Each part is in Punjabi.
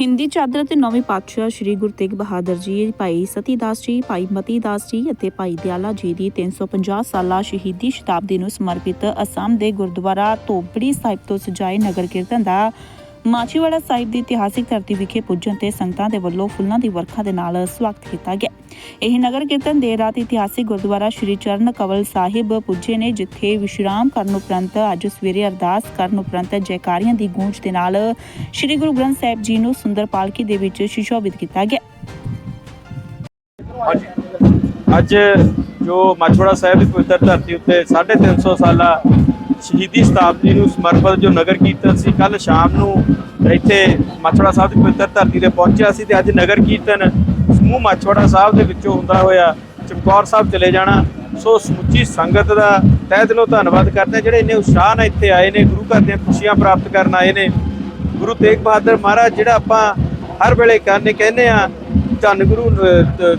ਹਿੰਦੀ ਚਾਦਰ ਤੇ ਨੌਵੇਂ ਪਾਤਸ਼ਾਹ ਸ੍ਰੀ ਗੁਰੂ ਤੇਗ ਬਹਾਦਰ ਜੀ, ਭਾਈ ਸਤੀਦਾਸ ਜੀ, ਭਾਈ ਮਤੀ ਦਾਸ ਜੀ ਅਤੇ ਭਾਈ ਦਿਆਲਾ ਜੀ ਦੀ 350 ਸਾਲਾ ਸ਼ਹੀਦੀ ਸ਼ਤਾਬਦੀ ਨੂੰ ਸਮਰਪਿਤ ਅਸਾਮ ਦੇ ਗੁਰਦੁਆਰਾ ਧੋਬੜੀ ਸਾਹਿਬ ਤੋਂ ਸਜਾਏ ਨਗਰ ਕੀਰਤਨ ਦਾ ਮਾਚੀਵਾੜਾ ਸਾਹਿਬ ਦੀ ਇਤਿਹਾਸਿਕ ਧਰਤੀ ਵਿਖੇ ਪੁੱਜਣ ਤੇ ਸੰਗਤਾਂ ਦੇ ਵੱਲੋਂ ਫੁੱਲਾਂ ਦੀ ਵਰਖਾ ਦੇ ਨਾਲ ਸਵਾਗਤ ਕੀਤਾ ਗਿਆ। ਇਹ ਨਗਰ ਕੀਰਤਨ ਦੇਰ ਰਾਤ ਇਤਿਹਾਸਿਕ ਗੁਰਦੁਆਰਾ ਸ਼੍ਰੀ ਚਰਨ ਕਵਲ ਸਾਹਿਬ ਪੁੱਜੇ ਨੇ, ਜਿੱਥੇ ਵਿਸ਼ਰਾਮ ਕਰਨ ਉਪਰੰਤ ਅੱਜ ਸਵੇਰੇ ਅਰਦਾਸ ਕਰਨ ਉਪਰੰਤ ਜੈਕਾਰੀਆਂ ਦੀ ਗੂੰਜ ਦੇ ਨਾਲ ਸ਼੍ਰੀ ਗੁਰੂ ਗ੍ਰੰਥ ਸਾਹਿਬ ਜੀ ਨੂੰ ਸੁੰਦਰ ਪਾਲਕੀ ਦੇ ਵਿੱਚ ਸੁਸ਼ੋਭਿਤ ਕੀਤਾ ਗਿਆ। ਅੱਜ ਜੋ ਮਾਛੋੜਾ ਸਾਹਿਬ ਦੀ ਪਵਿੱਤਰ ਧਰਤੀ ਉੱਤੇ 350 ਸਾਲਾ ਸ਼ਹੀਦੀ ਸ਼ਤਾਬਦੀ ਨੂੰ ਸਮਰਪਿਤ ਜੋ ਨਗਰ ਕੀਰਤਨ ਸੀ ਕੱਲ ਸ਼ਾਮ ਨੂੰ ਇੱਥੇ ਮਾਛੋੜਾ ਸਾਹਿਬ ਦੀ ਪਵਿੱਤਰ ਧਰਤੀ ਤੇ ਪਹੁੰਚਿਆ ਸੀ ਤੇ ਅੱਜ ਨਗਰ ਕੀਰਤਨ ਸਮੂਹ ਮਾਛੋੜਾ ਸਾਹਿਬ ਦੇ ਵਿੱਚੋਂ ਹੁੰਦਾ ਹੋਇਆ ਚਮਕੌਰ ਸਾਹਿਬ ਚਲੇ ਜਾਣਾ। ਸੋ ਸਮੁੱਚੀ ਸੰਗਤ ਦਾ ਤਹਿ ਦਿਲੋਂ ਧੰਨਵਾਦ ਕਰਦੇ ਹਾਂ। ਜਿਹੜੇ ਇੰਨੇ ਉਤਸ਼ਾਹ ਨਾਲ ਇੱਥੇ ਆਏ ਨੇ, ਗੁਰੂ ਘਰ ਦੀਆਂ ਖੁਸ਼ੀਆਂ ਪ੍ਰਾਪਤ ਕਰਨ ਆਏ ਨੇ। ਗੁਰੂ ਤੇਗ ਬਹਾਦਰ ਮਹਾਰਾਜ, ਜਿਹੜਾ ਆਪਾਂ ਹਰ ਵੇਲੇ ਕਹਿੰਦੇ ਕਹਿੰਦੇ ਆ ਧੰਨ ਗੁਰੂ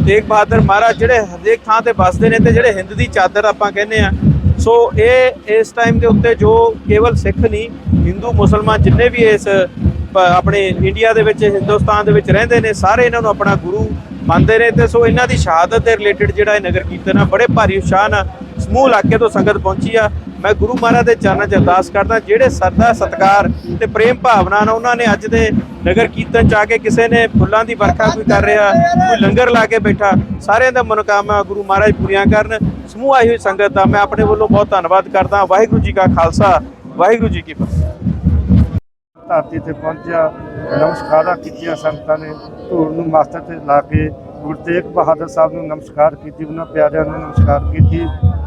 ਤੇਗ ਬਹਾਦਰ ਮਹਾਰਾਜ, ਜਿਹੜੇ ਹਰੇਕ ਥਾਂ ਤੇ ਵਸਦੇ ਨੇ ਤੇ ਜਿਹੜੇ ਹਿੰਦ ਦੀ ਚਾਦਰ ਆਪਾਂ ਕਹਿੰਦੇ ਆ ਸੋ ਇਹ ਇਸ ਟਾਈਮ ਦੇ ਉੱਤੇ ਜੋ ਕੇਵਲ ਸਿੱਖ ਨਹੀਂ, ਹਿੰਦੂ, ਮੁਸਲਮਾਨ ਜਿੰਨੇ ਵੀ ਇਸ ਆਪਣੇ ਇੰਡੀਆ ਦੇ ਵਿੱਚ, ਹਿੰਦੁਸਤਾਨ ਦੇ ਵਿੱਚ ਰਹਿੰਦੇ ਨੇ, ਸਾਰੇ ਇਹਨਾਂ ਨੂੰ ਆਪਣਾ ਗੁਰੂ ਮੰਨਦੇ ਨੇ ਤੇ ਸੋ ਇਹਨਾਂ ਦੀ ਸ਼ਹਾਦਤ ਦੇ ਰਿਲੇਟਡ ਜਿਹੜਾ ਇਹ ਨਗਰ ਕੀਰਤਨ ਆ, ਬੜੇ ਭਾਰੀ ਉਤਸ਼ਾਹ ਨਾਲ ਸਮੂਹ ਇਲਾਕੇ ਤੋਂ ਸੰਗਤ ਪਹੁੰਚੀ ਆ। ਮੈਂ ਗੁਰੂ ਮਹਾਰਾਜ ਦੇ ਚਰਨਾਂ 'ਚ ਅਰਦਾਸ ਕਰਦਾ, ਜਿਹੜੇ ਸਰਦਾ ਸਤਕਾਰ ਤੇ ਪ੍ਰੇਮ ਭਾਵਨਾ ਨਾਲ ਉਹਨਾਂ ਨੇ ਅੱਜ ਦੇ ਨਗਰ ਕੀਰਤਨ 'ਚ ਆ ਕੇ ਕਿਸੇ ਨੇ ਫੁੱਲਾਂ ਦੀ ਵਰਖਾ ਕੋਈ ਕਰ ਰਿਹਾ, ਕੋਈ ਲੰਗਰ ਲਾ ਕੇ ਬੈਠਾ, ਸਾਰਿਆਂ ਦਾ ਮਨੋਕਾਮਨਾ ਗੁਰੂ ਮਹਾਰਾਜ ਪੂਰੀਆਂ ਕਰਨ। ਸਮੂਹ ਆਈ ਹੋਈ ਸੰਗਤ ਦਾ ਮੈਂ ਆਪਣੇ ਵੱਲੋਂ ਬਹੁਤ ਧੰਨਵਾਦ ਕਰਦਾ। ਵਾਹਿਗੁਰੂ ਜੀ ਕਾ ਖਾਲਸਾ, ਵਾਹਿਗੁਰੂ ਜੀ ਕੀ ਫਤਿਹ। ਧਰਤੀ ਤੇ ਪਹੁੰਚਿਆ, ਨਮਸਕਾਰਾਂ ਕੀਤੀਆਂ ਸੰਗਤਾਂ ਨੇ, ਧੂੜ ਨੂੰ ਮਸਤਕ ਤੇ ਲਾ ਕੇ ਗੁਰੂ ਤੇਗ ਬਹਾਦਰ ਸਾਹਿਬ ਨੂੰ ਨਮਸਕਾਰ ਕੀਤੀ, ਉਹਨਾਂ ਪਿਆਰਿਆਂ ਨੂੰ ਨਮਸਕਾਰ ਕੀਤੀ,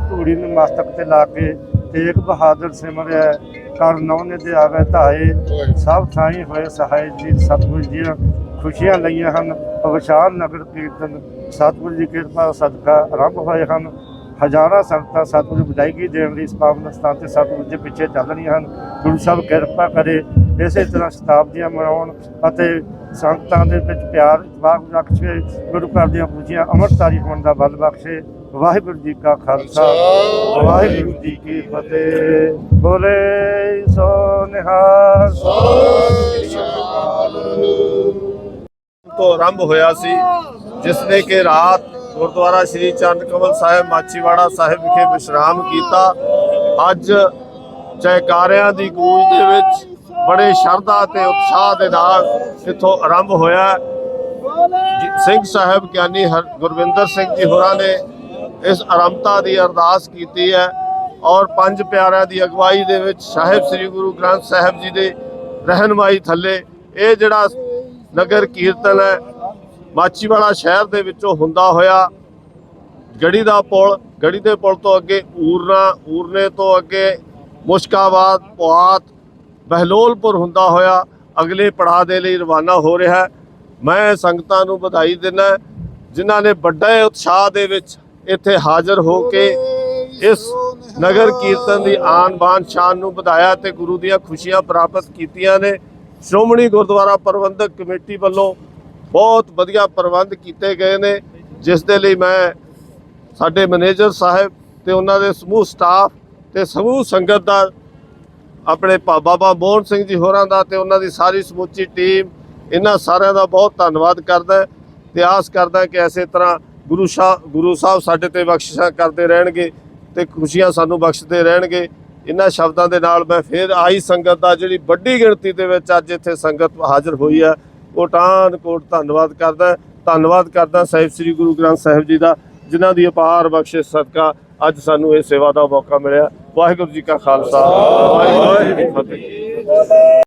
ਧੂੜੀ ਨੂੰ ਮਸਤਕ ਤੇ ਲਾ ਕੇ ਤੇਗ ਬਹਾਦਰ ਸਿਮਰਿਆ ਕਰ ਨੌਨੇ ਦੇ ਆਵੇ ਧਾਏ, ਸਭ ਥਾਈ ਹੋਏ ਸਹਾਇ ਜੀ, ਸਤਿਗੁਰੂ ਦੀਆਂ ਖੁਸ਼ੀਆਂ ਲਈਆਂ ਹਨ ਵਿਸ਼ਾਲ ਨਗਰ ਕੀਰਤਨ, ਸਤਿਗੁਰੂ ਜੀ ਕਿਰਪਾ ਸਦਕਾ ਆਰੰਭ ਹੋਏ ਹਨ, ਹਜ਼ਾਰਾਂ ਸੰਗਤਾਂ ਸਤਿਗੁਰੂ ਵਿਦਾਇਗੀ ਦੇਣ ਲਈ ਇਸ ਪਾਵਨ ਸਥਾਨ ਤੇ ਸਤਿਗੁਰੂ ਦੇ ਪਿੱਛੇ ਚੱਲ ਰਹੀਆਂ ਹਨ, ਗੁਰੂ ਸਾਹਿਬ ਕਿਰਪਾ ਕਰੇ ਇਸੇ ਤਰ੍ਹਾਂ ਸ਼ਤਾਬਦੀਆਂ ਮਨਾਉਣ ਅਤੇ ਸੰਗਤਾਂ ਦੇ ਵਿੱਚ ਪਿਆਰ ਇਤਵਾਕ ਬਖਸ਼ੇ ਗੁਰੂ ਘਰ ਦੀਆਂ ਪੂਜੀਆਂ ਅਮਰਤਾਰੀ ਹੋਣ ਦਾ ਬਲ ਬਖਸ਼ੇ। ਵਾਹਿਗੁਰੂ ਜੀ ਕਾ ਖਾਲਸਾ, ਵਾਹਿਗੁਰੂ ਜੀ ਕੀ ਫਤਿਹ। ਬੋਲੇ ਸੋ ਨਿਹਾਲ। ਤੋਂ ਆਰੰਭ ਹੋਇਆ ਸੀ, ਜਿਸ ਨੇ ਕਿ ਰਾਤ ਗੁਰਦੁਆਰਾ ਸ੍ਰੀ ਚੰਦ ਕਮਲ ਸਾਹਿਬ ਮਾਚੀਵਾੜਾ ਸਾਹਿਬ ਵਿਖੇ ਵਿਸ਼ਰਾਮ ਕੀਤਾ। ਅੱਜ ਜੈਕਾਰਿਆਂ ਦੀ ਗੂੰਜ ਦੇ ਵਿੱਚ ਬੜੇ ਸ਼ਰਧਾ ਤੇ ਉਤਸ਼ਾਹ ਦੇ ਨਾਲ ਇੱਥੋਂ ਆਰੰਭ ਹੋਇਆ। ਜੀ- ਸਿੰਘ ਸਾਹਿਬ ਗਿਆਨੀ ਹਰ, ਗੁਰਵਿੰਦਰ ਸਿੰਘ ਜੀ ਹੋਰਾਂ ਨੇ ਇਸ ਆਰੰਭਤਾ ਦੀ ਅਰਦਾਸ ਕੀਤੀ ਹੈ ਔਰ ਪੰਜ ਪਿਆਰਿਆਂ ਦੀ ਅਗਵਾਈ ਦੇ ਵਿੱਚ ਸਾਹਿਬ ਸ੍ਰੀ ਗੁਰੂ ਗ੍ਰੰਥ ਸਾਹਿਬ ਜੀ ਦੇ ਰਹਿਨਮਾਈ ਥੱਲੇ ਇਹ ਜਿਹੜਾ ਨਗਰ ਕੀਰਤਨ ਹੈ ਮਾਚੀਵਾੜਾ ਸ਼ਹਿਰ ਦੇ ਵਿੱਚੋਂ ਹੁੰਦਾ ਹੋਇਆ। ਗੜੀ ਦਾ ਪੁਲ, ਗੜੀ ਦੇ ਪੁਲ ਤੋਂ ਅੱਗੇ ਊਰਨਾ, ਊਰਨੇ ਤੋਂ ਅੱਗੇ ਮੁਸ਼ਕਾਬਾਦ, ਪੁਆਤ ਬਹਿਲੋਲਪੁਰ ਹੁੰਦਾ ਹੋਇਆ ਅਗਲੇ ਪੜਾਅ ਦੇ ਲਈ ਰਵਾਨਾ ਹੋ ਰਿਹਾ ਹੈ। ਮੈਂ ਸੰਗਤਾਂ ਨੂੰ ਵਧਾਈ ਦਿੰਦਾ ਜਿਨ੍ਹਾਂ ਨੇ ਵੱਡੇ ਉਤਸ਼ਾਹ ਦੇ ਵਿੱਚ ਇੱਥੇ ਹਾਜ਼ਰ ਹੋ ਕੇ ਇਸ ਨਗਰ ਕੀਰਤਨ ਦੀ ਆਨ ਬਾਨ ਸ਼ਾਨ ਨੂੰ ਵਧਾਇਆ ਤੇ ਗੁਰੂ ਦੀਆਂ ਖੁਸ਼ੀਆਂ ਪ੍ਰਾਪਤ ਕੀਤੀਆਂ ਨੇ। ਸ਼੍ਰੋਮਣੀ ਗੁਰਦੁਆਰਾ ਪ੍ਰਬੰਧਕ ਕਮੇਟੀ ਵੱਲੋਂ ਬਹੁਤ ਵਧੀਆ ਪ੍ਰਬੰਧ ਕੀਤੇ ਗਏ ਨੇ, ਜਿਸ ਦੇ ਲਈ ਮੈਂ ਸਾਡੇ ਮੈਨੇਜਰ ਸਾਹਿਬ ਤੇ ਉਹਨਾਂ ਦੇ ਸਮੂਹ ਸਟਾਫ ਤੇ ਸਮੂਹ ਸੰਗਤ ਦਾ ਆਪਣੇ ਭਾ- ਬਾਬਾ ਮੋਹਨ ਸਿੰਘ ਜੀ ਹੋਰਾਂ ਦਾ ਤੇ ਉਹਨਾਂ ਦੀ ਸਾਰੀ ਸਮੁੱਚੀ ਟੀਮ ਇਹਨਾਂ ਸਾਰਿਆਂ ਦਾ ਬਹੁਤ ਧੰਨਵਾਦ ਕਰਦਾ ਹੈ ਤੇ ਆਸ ਕਰਦਾ ਕਿ ਐਸੇ ਤਰ੍ਹਾਂ ਗੁਰੂ ਸਾਹਿਬ ਗੁਰੂ ਸਾਹਿਬ ਸਾਡੇ ਤੇ ਬਖਸ਼ਿਸ਼ਾਂ ਕਰਦੇ ਰਹਿਣਗੇ ਤੇ ਖੁਸ਼ੀਆਂ ਸਾਨੂੰ ਬਖਸ਼ਦੇ ਰਹਿਣਗੇ। ਇਹਨਾਂ ਸ਼ਬਦਾਂ ਦੇ ਨਾਲ ਮੈਂ ਫਿਰ ਆਈ ਸੰਗਤ ਦਾ ਜਿਹੜੀ ਵੱਡੀ ਗਿਣਤੀ ਦੇ ਵਿੱਚ ਅੱਜ ਇੱਥੇ ਸੰਗਤ ਹਾਜ਼ਰ ਹੋਈ ਹੈ ਕੋਟਾਨ ਕੋਟ ਧੰਨਵਾਦ ਕਰਦਾ ਧੰਨਵਾਦ ਕਰਦਾ ਸਾਹਿਬ ਸ੍ਰੀ ਗੁਰੂ ਗ੍ਰੰਥ ਸਾਹਿਬ ਜੀ ਦਾ, ਜਿਨ੍ਹਾਂ ਦੀ ਅਪਾਰ ਬਖਸ਼ਿਸ਼ ਸਦਕਾ ਅੱਜ ਸਾਨੂੰ ਇਹ ਸੇਵਾ ਦਾ ਮੌਕਾ ਮਿਲਿਆ। ਵਾਹਿਗੁਰੂ ਜੀ ਕਾ ਖਾਲਸਾ। ਵਾਹਿਗੁਰੂ ਜੀ ਕੀ ਫਤਿਹ।